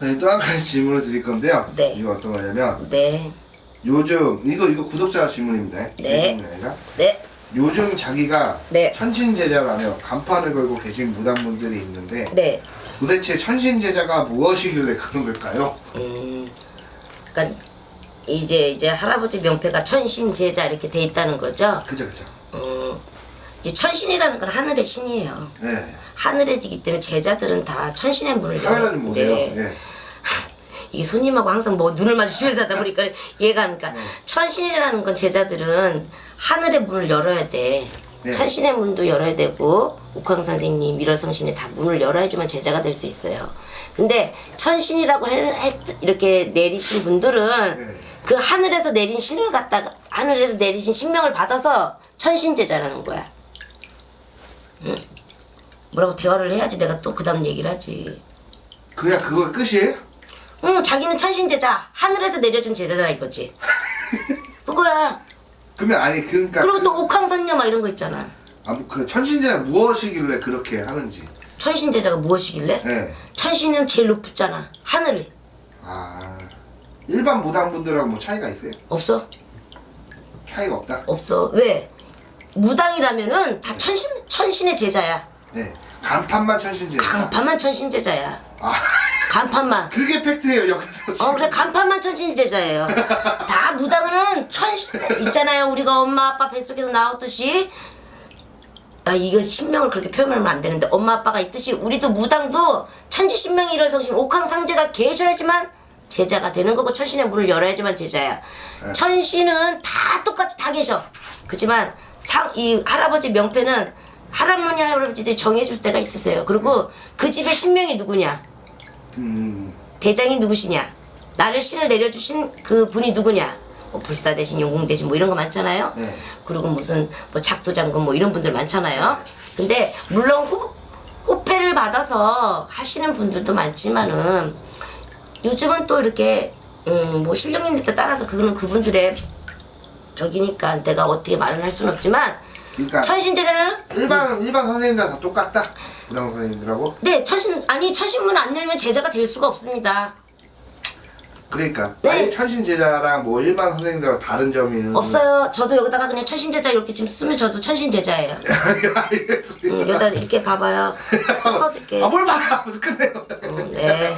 네, 또한 가지 질문을 드릴 건데요. 네. 이거 어떤 거냐면 네, 요즘 이거 이거 구독자 질문입니다. 제 네. 질문이 아니라 네, 요즘 자기가 네. 천신제자라며 간판을 걸고 계신 무당분들이 있는데 네. 도대체 천신제자가 무엇이길래 그런 걸까요? 음, 그러니까 이제 이제 할아버지 명패가 천신 제자 이렇게 돼 있다는 거죠. 그죠 그죠. 음, 이 천신이라는 건 하늘의 신이에요. 네. 하늘의 이기 때문에 제자들은 다 천신의 문을 보세요. 네. 네. 이게 손님하고 항상 뭐 눈을 마주치면서 하다 보니까 얘가 그러니까 네. 천신이라는 건 제자들은 하늘의 문을 열어야 돼. 네. 천신의 문도 열어야 되고 옥황 선생님, 미러성신이 다 문을 열어야지만 제자가 될 수 있어요. 근데 천신이라고 해- 했- 이렇게 내리신 분들은 네. 그 하늘에서 내린 신을 갖다가 하늘에서 내리신 신명을 받아서 천신 제자라는 거야. 응? 뭐라고 대화를 해야지 내가 또 그 다음 얘기를 하지. 그냥 그거 끝이에요? 응, 자기는 천신 제자, 하늘에서 내려준 제자다 이거지. 그거야. 그러면 아니 그러니까 그리고 그, 또 옥황선녀 막 이런 거 있잖아. 아, 그 천신제자 무엇이길래 그렇게 하는지. 천신 제자가 무엇이길래? 네. 천신은 제일 높잖아. 하늘이 아 일반 무당분들하고 뭐 차이가 있어요? 없어? 차이가 없다. 없어. 왜? 무당이라면은 다 천신 천신의 제자야. 네. 간판만 천신제자. 간판만 천신 제자야. 아 간판만. 그게 팩트예요 여기서. 어 그래 간판만 천신 제자예요. 다 무당은 천신 있잖아요. 우리가 엄마 아빠 뱃속에서 나왔듯이 아 이거 신명을 그렇게 표현하면 안 되는데 엄마 아빠가 있듯이 우리도 무당도 천지 신명이 일어성신 옥황상제가 계셔야지만 제자가 되는 거고 천신의 문을 열어야지만 제자야. 천신은 다 똑같이 다 계셔. 그지만 상 이 할아버지 명패는 할아버지 할아버지들이 정해줄 때가 있으세요. 그리고 그 집의 신명이 누구냐? 음. 대장이 누구시냐? 나를 신을 내려주신 그 분이 누구냐? 뭐 불사 대신 용궁 대신 뭐 이런 거 많잖아요. 네. 그리고 무슨 뭐 작두 장군 뭐 이런 분들 많잖아요. 근데 물론 호, 호패를 받아서 하시는 분들도 많지만은 요즘은 또 이렇게 음, 뭐 신령님들 따라서 그거는 그분들의 저기니까 내가 어떻게 말을 할 수는 없지만 그러니까 천신제자는 일반 일반 선생님들 다 똑같다. 무당 선생님들하고. 네 천신 아니 천신문 안 열면 제자가 될 수가 없습니다. 그러니까 네. 아니 천신 제자랑 뭐 일반 선생님들하고 다른 점이 없어요. 저도 여기다가 그냥 천신제자 이렇게 지금 쓰면 저도 천신제자예요. 알겠습니다. 음, 여기다 이렇게 봐봐요. 써줄게. 아뭘 봐. 끝내요. 음, 네.